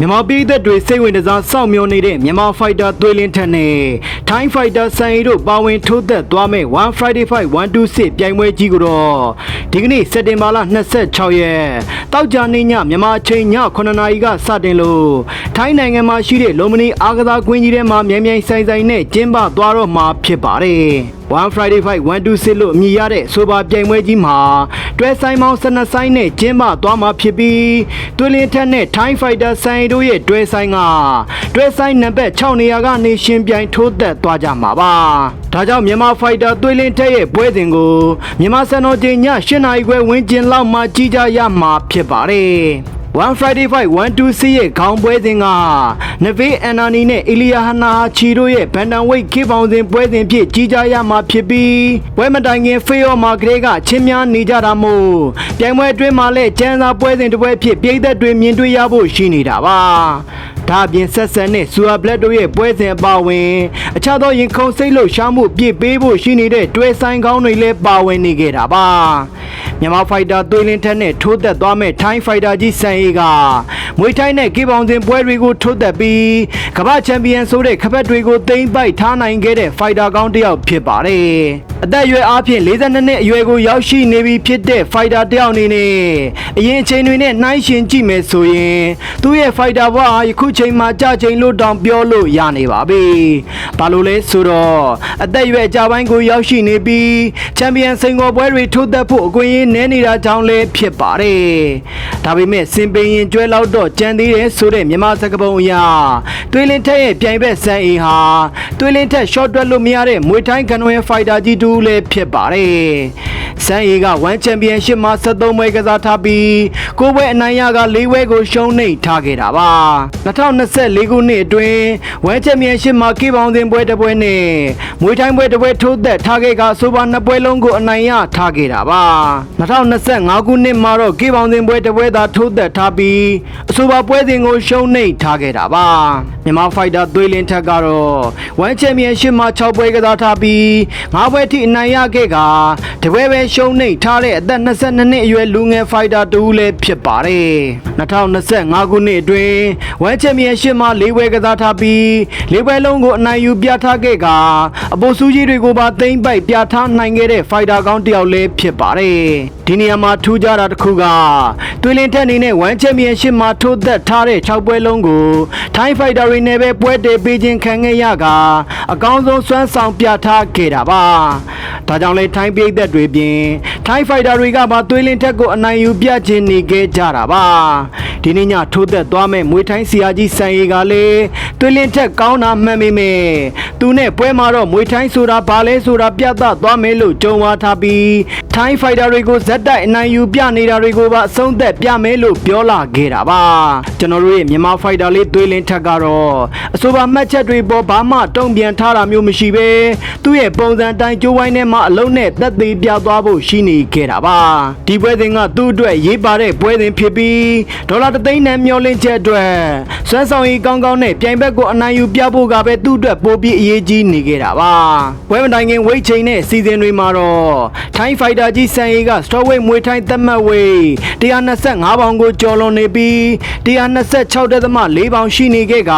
မြန်မာပြည်သက်တွေစိတ်ဝင်စားစောင့်မျှော်နေတဲ့မြန်မာဖိုက်တာသွေးလင်းထက်နဲ့ထိုင်းဖိုက်တာဆန်ရီတို့ပါဝင်ထိုးသက်သွားမဲ့1 Friday Fight 126ပြိုင်ပွဲကြီးကိုတော့ဒီကနေ့စက်တင်ဘာလ26ရက်တောက်ကြနေညမြန်မာအချိန်ည9:00နာရီကစတင်လို့ထိုင်းနိုင်ငံမှာရှိတဲ့လုံမနီအားကစားကွင်းကြီးထဲမှာမြန်မြန်ဆိုင်ဆိုင်နဲ့ကျင်းပသွားတော့မှာဖြစ်ပါတယ် 1 Friday Fight 126လို့အမည်ရတဲ့ဆိုပါပြိုင်ပွဲကြီးမှာတွဲဆိုင်မောင်း12ဆိုင်နဲ့ကျင်းပသွားမှာဖြစ်ပြီးတွင်းလင်းထက်နဲ့ Thai Fighter ဆိုင်တို့ရဲ့တွဲဆိုင်ကတွဲဆိုင်နံပါတ်6နေရာကနေရှင်ပြိုင်ထိုးသက်သွားကြမှာပါဒါကြောင့်မြန်မာ Fighter တွင်းလင်းထက်ရဲ့ပွဲစဉ်ကိုမြန်မာစံတော်ချိန်ည8နာရီခွဲဝန်းကျင်လောက်မှကြီးကြရမှာဖြစ်ပါတယ် One Friday Fight 126ရဲ့ခေါင်းပွဲစဉ်ကနဗေးအန်နာနီနဲ့အီလီယာဟနာချီတို့ရဲ့ဘန်တန်ဝိတ်ခေပေါင်းစဉ်ပွဲစဉ်ဖြစ်ကြီးကြရမှာဖြစ်ပြီးပွဲမတိုင်ခင်ဖေးရော်မာဂရေကချင်းများနေကြတာမို့ပြိုင်ပွဲအတွင်းမှာလည်းကျန်းစာပွဲစဉ်တစ်ပွဲဖြစ်ပြည်သက်တွေမြင်တွေ့ရဖို့ရှိနေတာပါဒါအပြင်ဆက်ဆန်နဲ့ဆူအာဘလက်တို့ရဲ့ပွဲစဉ်အပါအဝင် အခြားသောရင်ခုန်စိတ်လှုပ်ရှားမှုပြည့်ပေးဖို့ရှိနေတဲ့တွဲဆိုင်ကောင်းတွေလည်းပါဝင်နေခဲ့တာပါ မြန်မာဖိုက်တာသွေးလင်းထက်နဲ့ထိုးသက်သွားမဲ့ထိုင်းဖိုက်တာကြီးစံအေးကမွေထိုင်းနဲ့ကေပေါင်စဉ်ပွဲတွေကိုထိုးသက်ပြီးကမ္ဘာချန်ပီယံဆိုတဲ့ခပတ်တွေကိုသိမ်းပိုက်ထားနိုင်ခဲ့တဲ့ဖိုက်တာကောင်းတစ်ယောက်ဖြစ်ပါတယ်အသက်အရွယ်အားဖြင့်42နှစ်အရွယ်ကိုရောက်ရှိနေပြီဖြစ်တဲ့ဖိုက်တာတစ်ယောက်အနေနဲ့အရင်အချိန်တွေနဲ့နှိုင်းယှဉ်ကြည့်မယ်ဆိုရင်သူ့ရဲ့ဖိုက်တာဘဝဟာယခုချိန်မှာကြာချိန်လို့တောင်ပြောလို့ရနေပါပြီ။ဘာလို့လဲဆိုတော့အသက်အရွယ်အကြပိုင်းကိုရောက်ရှိနေပြီးချန်ပီယံစိန်ခေါ်ပွဲတွေထိုးသက်ဖို့အခွင့်အရေးနည်းနေတာကြောင့်လည်းဖြစ်ပါတယ်။ဒါပေမဲ့စင်ပင်ရင်ကျွဲလောက်တော့ကြံသေးတယ်ဆိုတဲ့မြန်မာစကားပုံအရသွေးလင်းထက်ရဲ့ပြိုင်ဘက်ဆန်အေဟာသွေးလင်းထက် short တွက်လို့မရတဲ့မွေထိုင်းကန်ဝဲဖိုက်တာကြီးတူလည်းဖြစ်ပါတယ်။ဆန်အေက1ချန်ပီယံရှစ်မှာ73ပွဲကစားထားပြီးကိုယ်ပွဲအနိုင်ရက၄ပွဲကိုရှုံးနိမ့်ထားခဲ့တာပါ2024ခုနှစ်အတွင်း1ချန်ပီယံရှစ်မှာကေပေါင်းစဉ်ပွဲတစ်ပွဲနဲ့မွေထိုင်းပွဲတစ်ပွဲထိုးသက်ထားခဲ့ကအဆိုပါနှစ်ပွဲလုံးကိုအနိုင်ရထားခဲ့တာပါ2025ခုနှစ်မှာတော့ကေပေါင်းစဉ်ပွဲတစ်ပွဲသာထိုးသက်ထားပြီးအဆိုပါပွဲစဉ်ကိုရှုံးနိမ့်ထားခဲ့တာပါမြန်မာဖိုက်တာသွေးလင်းထက်ကတော့1ချန်ပီယံရှစ်မှာ6ပွဲကစားထားပြီး9ပွဲထိအနိုင်ရခဲ့ကတပွဲပဲရှုံးနိမ့်ထားတဲ့အသက်22နှစ်အရွယ်လူငယ်ဖိုက်တာတူလည်းဖြစ်ပါတယ်2025ခုနှစ်အတွင်း1ချန်ပီယံရှစ်မှာ4ပွဲကစားထားပြီး4ပွဲလုံးကိုအနိုင်ယူပြထားခဲ့ကအပိုစူးကြီးတွေကိုပါသိမ့်ပိုက်ပြထားနိုင်ခဲ့တဲ့ဖိုက်တာကောင်းတစ်ယောက်လည်းဖြစ်ပါတယ်ဒီနေရာမှာထူးခြားတာတစ်ခုကတွင်လင်းထက်အနေနဲ့1ချန်ပီယံရှစ်မှာထိုးသက်ထားတဲ့6ပွဲလုံးကိုထိုင်းဖိုက်တာတွေနဲ့ပဲပွဲတည်ပေးခြင်းခံခဲ့ရကအကောင်းဆုံးစွမ်းဆောင်ပြထားခဲ့တာပါဒါကြောင့်လေထိုင်းပြည်သက်တွေပြင်ထိုင်းဖိုက်တာတွေကပါသွေးလင်းထက်ကိုအနိုင်ယူပြခြင်းနေခဲ့ကြတာပါဒီနေ့ညထိုးသက်သွားမဲ့မွေထိုင်းစီယာကြီးစံရီကလည်းသွေးလင်းထက်ကောင်းတာမှန်ပေမဲ့သူနဲ့ပွဲမှာတော့မွေထိုင်းဆိုတာဘာလဲဆိုတာပြသသွားမယ်လို့ကြုံဝါထားပြီးထိုင်းဖိုက်တာတွေကိုဇက်တိုက်အနိုင်ယူပြနေတာတွေကိုပါအဆုံးသက်ပြမယ်လို့ပြောလာခဲ့တာပါကျွန်တော်တို့ရဲ့မြန်မာဖိုက်တာလေးသွေးလင်းထက်ကတော့အဆိုပါမှတ်ချက်တွေပေါ်ဘာမှတုံ့ပြန်ထားတာမျိုးမရှိပဲသူ့ရဲ့ပုံစံတိုင်းကြိုးဝိုင်းထဲမှာအလုံးနဲ့သက်သေပြသွားဖို့ရှိနေခဲ့တာပါဒီပွဲစဉ်ကသူ့အတွက်ရေးပါတဲ့ပွဲစဉ်ဖြစ်ပြီးဒေါ်လာတစ်သိန်းနဲ့မျောလင့်ချက်အတွက်စွမ်းဆောင်ရည်ကောင်းကောင်းနဲ့ပြိုင်ဘက်ကိုအနိုင်ယူပြဖို့ကပဲသူ့အတွက်ပိုပြီးအရေးကြီးနေခဲ့တာပါပွဲမတိုင်ခင်ဝိတ်ချိန်နဲ့စီစဉ်တွေမှာတော့ထိုင်းဖိုက်တာကြီးစံရီကစတော်ဝိတ်မွေထိုင်းသက်မှတ်ဝိတ်125ပေါင်ကိုကျော်လွန်နေပြီး126.4ပေါင်ရှိနေခဲ့က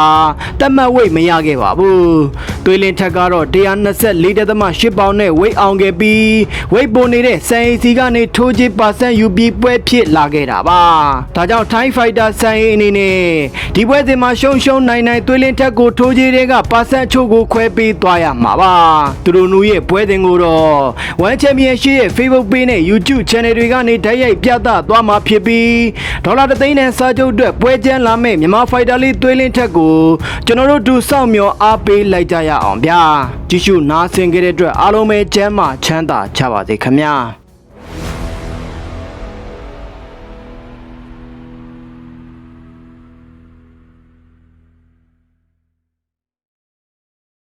သက်မှတ်ဝိတ်မရခဲ့ပါဘူးသွေးလင်းထက်ကတော့124.8ပေါင်နဲ့ဝိတ်အောင်ခဲ့ပြီးဝိတ်ပေါ်နေတဲ့စံရီစီကနေထိုးချပါဆန်ယူပြီးပွဲဖြစ်လာခဲ့တာပါဒါကြောင့်ထိုင်းဖိုက်တာစံရီအနေနဲ့ဒီပွဲစဉ်မှာရှုံရှုံနိုင်နိုင်သွေးလင်းထက်ကိုထိုးချတွေကပါဆန်ချို့ကိုခွဲပေးသွားရမှာပါသူတို့နူရဲ့ပွဲစဉ်ကိုတော့1 Championship ရဲ့ Facebook Page နဲ့ YouTube Channel တွေကနေဓာတ်ရိုက်ပြသသွားမှာဖြစ်ပြီးဒေါ်လာတစ်သိန်းနဲ့စာချုပ်အတွက်ပွဲကျန်းလာမဲ့မြန်မာဖိုက်တာလေးသွေးလင်းထက်ကိုကျွန်တော်တို့ဒူစောင့်မျှော်အားပေးလိုက်ကြရအောင်ဗျာကြည့်ရှုနားဆင်ကြတဲ့အတွက်အားလုံးပဲကျမ်းမာချမ်းသာကြပါစေခင်ဗျာ niya